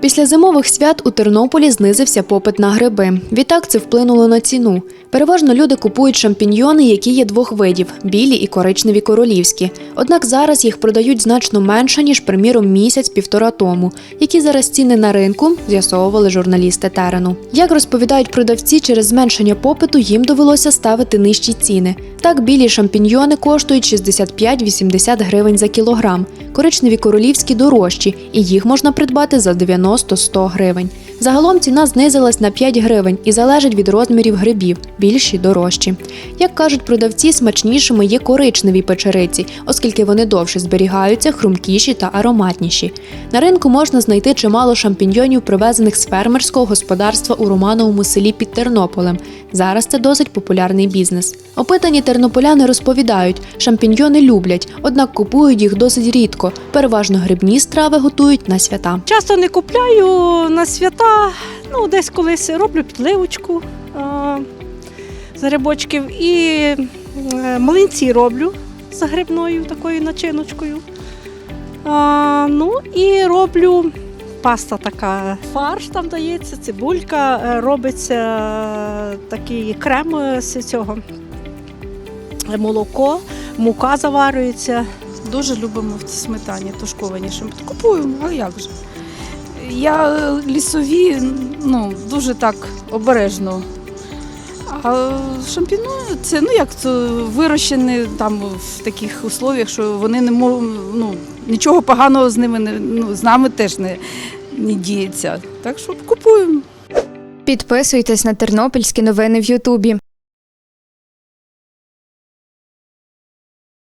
Після зимових свят у Тернополі знизився попит на гриби. Відтак це вплинуло на ціну. Переважно люди купують шампіньйони, які є двох видів білі і коричневі королівські. Однак зараз їх продають значно менше, ніж, приміром, місяць-півтора тому. Які зараз ціни на ринку, з'ясовували журналісти терену. Як розповідають продавці, через зменшення попиту їм довелося ставити нижчі ціни. Так, білі шампіньйони коштують 65-80 гривень за кілограм, коричневі королівські дорожчі, і їх можна придбати за 90-100 гривень. Загалом ціна знизилась на 5 гривень і залежить від розмірів грибів, більші дорожчі. Як кажуть продавці, смачнішими є коричневі печериці, оскільки вони довше зберігаються, хрумкіші та ароматніші. На ринку можна знайти чимало шампіньйонів, привезених з фермерського господарства у Романовому селі під Тернополем. Зараз це досить популярний бізнес. Опитані тернополяни розповідають, шампіньйони люблять, однак купують їх досить рідко. Переважно грибні страви готують на свята. Часто не купляю на свята, ну десь колись роблю підливочку а, з грибочків і е, млинці роблю з грибною такою начиночкою. А, ну і роблю паста така. Фарш там дається, цибулька, е, робиться е, такий крем е, з цього. е, Молоко, мука заварюється. Дуже любимо в цій сметані тушковані. Купуємо, а як же? Я е, лісові, ну, дуже так обережно. А шампіньони це ну як це вирощені там в таких условіях, що вони не можуть, ну, нічого поганого з ними не ну, з нами теж не, не діється. Так що купуємо. Підписуйтесь на тернопільські новини в Ютубі.